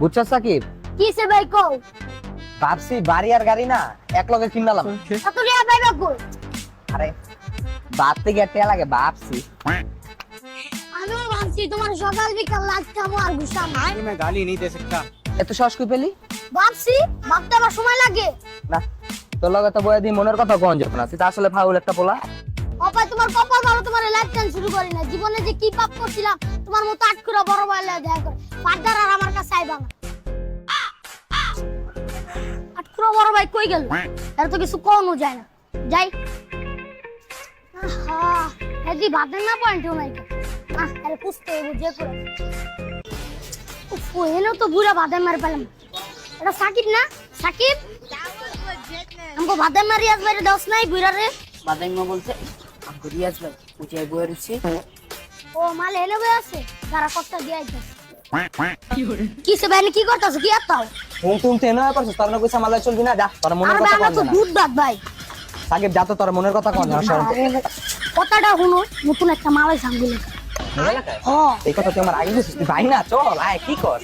বুঝছ সাকিব? কি সে ভাই কো বাপসি বাড়ি আর গাড়ি না এক লগে কিনলাম কত টাকা ভাই কই? আরে বাপ থেকে টেয়া লাগে বাপসি আলো বাপসি তোমার সকাল বিকাল লাগতামো আর গুসাম আমি মে গালি নি দে সকতা এত সাহস কই পেলি? ভাবছি ভাবতে আবার সময় লাগে। না তোর লগে তো বয়া দি মনের কথা কোন যাব না। সেটা আসলে ফাউল একটা পোলা। অপা তোমার কপাল ভালো তোমার লাইফ টাইম শুরু করি না জীবনে যে কি পাপ করছিলাম তোমার মতো আটকুরা বড় ভাই লাগে করে পাটার কাছে আটকুরা বড় ভাই কই গেল? এর তো কিছু কোন যায় না। যাই। আহা এদি ভাতের না পয়েন্ট নাই আহ আরে পুষতে যে করে। উফ এলো তো বুড়া ভাতের মার পেলাম। এটা সাকিব না? সাকিব? আমাকে ভাতের মারি আসবে রে দশ নাই বুড়া রে। বাদাইমা বলছে আমাকে রিয়াজ ভাই উঠে বয়ে ও মাল এনে বই আছে। যারা কষ্ট দিয়ে আইছে কিসে ভাই কি করতাছ? কি আতাও ফোন তুমি তো এনে করছিস তোর না কইছা মালয় চলবি না যা তোর মনের কথা কন না। দুধ ভাত ভাই। সাকিব যা তো তোর মনের কথা কন না কথাটা শুনো নতুন একটা মালাই সাঙ্গুলে হ এই কথা তুই আমার আগে বুঝছিস ভাই না চল আয় কি কর?